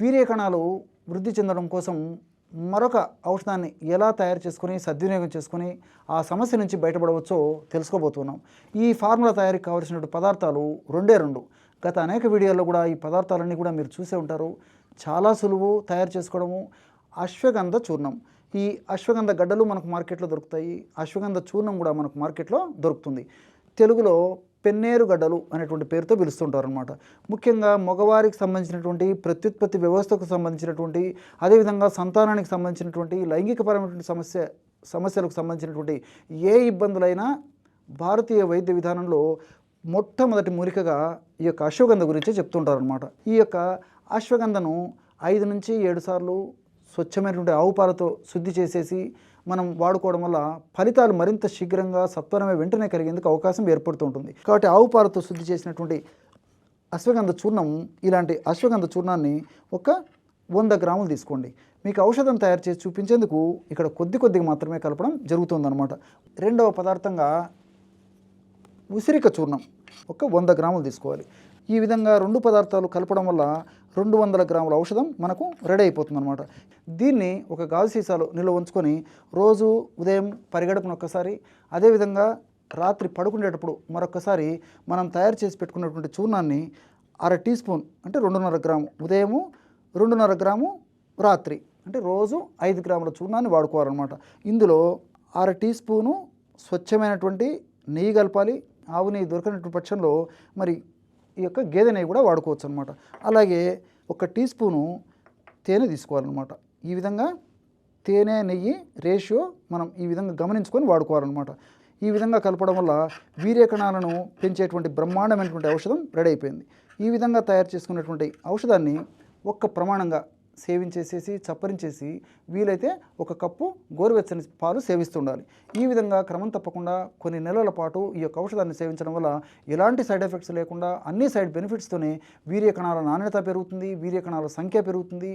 వీర్యకణాలు వృద్ధి చెందడం కోసం మరొక ఔషధాన్ని ఎలా తయారు చేసుకొని సద్వినియోగం చేసుకుని ఆ సమస్య నుంచి బయటపడవచ్చో తెలుసుకోబోతున్నాం. ఈ ఫార్ములా తయారీకి కావలసినటువంటి పదార్థాలు రెండే రెండు. గత అనేక వీడియోల్లో కూడా ఈ పదార్థాలన్నీ కూడా మీరు చూసే ఉంటారు. చాలా సులువు తయారు చేసుకోవడము అశ్వగంధ చూర్ణం. ఈ అశ్వగంధ గడ్డలు మనకు మార్కెట్లో దొరుకుతాయి. అశ్వగంధ చూర్ణం కూడా మనకు మార్కెట్లో దొరుకుతుంది. తెలుగులో పెన్నేరు గడ్డలు అనేటువంటి పేరుతో పిలుస్తుంటారు అనమాట ముఖ్యంగా మగవారికి సంబంధించినటువంటి ప్రత్యుత్పత్తి వ్యవస్థకు సంబంధించినటువంటి అదేవిధంగా సంతానానికి సంబంధించినటువంటి లైంగికపరమైనటువంటి సమస్య సమస్యలకు సంబంధించినటువంటి ఏ ఇబ్బందులైనా భారతీయ వైద్య విధానంలో మొట్టమొదటి మూలికగా ఈ యొక్క అశ్వగంధ గురించి చెప్తుంటారు అనమాట ఈ యొక్క అశ్వగంధను ఐదు నుంచి ఏడు సార్లు స్వచ్ఛమైనటువంటి ఆవు పాలతో శుద్ధి చేసేసి మనం వాడుకోవడం వల్ల ఫలితాలు మరింత శీఘ్రంగా సత్వరమే వెంటనే కలిగేందుకు అవకాశం ఏర్పడుతూ ఉంటుంది కాబట్టి ఆవు పాలతో శుద్ధి చేసినటువంటి అశ్వగంధ చూర్ణం ఇలాంటి అశ్వగంధ చూర్ణాన్ని ఒక వంద గ్రాములు తీసుకోండి. మీకు ఔషధం తయారు చేసి చూపించేందుకు ఇక్కడ కొద్ది కొద్దిగా మాత్రమే కలపడం జరుగుతుందన్నమాట. రెండవ పదార్థంగా ఉసిరిక చూర్ణం ఒక వంద గ్రాములు తీసుకోవాలి. ఈ విధంగా రెండు పదార్థాలు కలపడం వల్ల రెండు వందల గ్రాముల ఔషధం మనకు రెడీ అయిపోతుంది అనమాట దీన్ని ఒక గాజు సీసాలో నిల్వ ఉంచుకొని రోజు ఉదయం పరిగడుపున ఒక్కసారి అదేవిధంగా రాత్రి పడుకునేటప్పుడు మరొకసారి మనం తయారు చేసి పెట్టుకున్నటువంటి చూర్ణాన్ని అర టీ స్పూన్ అంటే రెండున్నర గ్రాము ఉదయము రెండున్నర గ్రాము రాత్రి అంటే రోజు ఐదు గ్రాముల చూర్ణాన్ని వాడుకోవాలన్నమాట. ఇందులో అర టీ స్పూను స్వచ్ఛమైనటువంటి నెయ్యి కలపాలి. ఆవు నెయ్యి దొరికినటువంటి పక్షంలో మరి ఈ యొక్క గేదె నెయ్యి కూడా వాడుకోవచ్చు అనమాట అలాగే ఒక టీ స్పూను తేనె తీసుకోవాలన్నమాట. ఈ విధంగా తేనె నెయ్యి రేషియో మనం ఈ విధంగా గమనించుకొని వాడుకోవాలన్నమాట. ఈ విధంగా కలపడం వల్ల వీర్యకణాలను పెంచేటువంటి బ్రహ్మాండమైనటువంటి ఔషధం రెడీ అయిపోయింది. ఈ విధంగా తయారు చేసుకున్నటువంటి ఔషధాన్ని ఒక్క ప్రమాణంగా సేవించేసేసి చప్పరించేసి వీలైతే ఒక కప్పు గోరువెచ్చని పాలు సేవిస్తుండాలి. ఈ విధంగా క్రమం తప్పకుండా కొన్ని నెలల పాటు ఈ యొక్క ఔషధాన్ని సేవించడం వల్ల ఎలాంటి సైడ్ ఎఫెక్ట్స్ లేకుండా అన్ని సైడ్ బెనిఫిట్స్తోనే వీర్యకణాల నాణ్యత పెరుగుతుంది వీర్యకణాల సంఖ్య పెరుగుతుంది.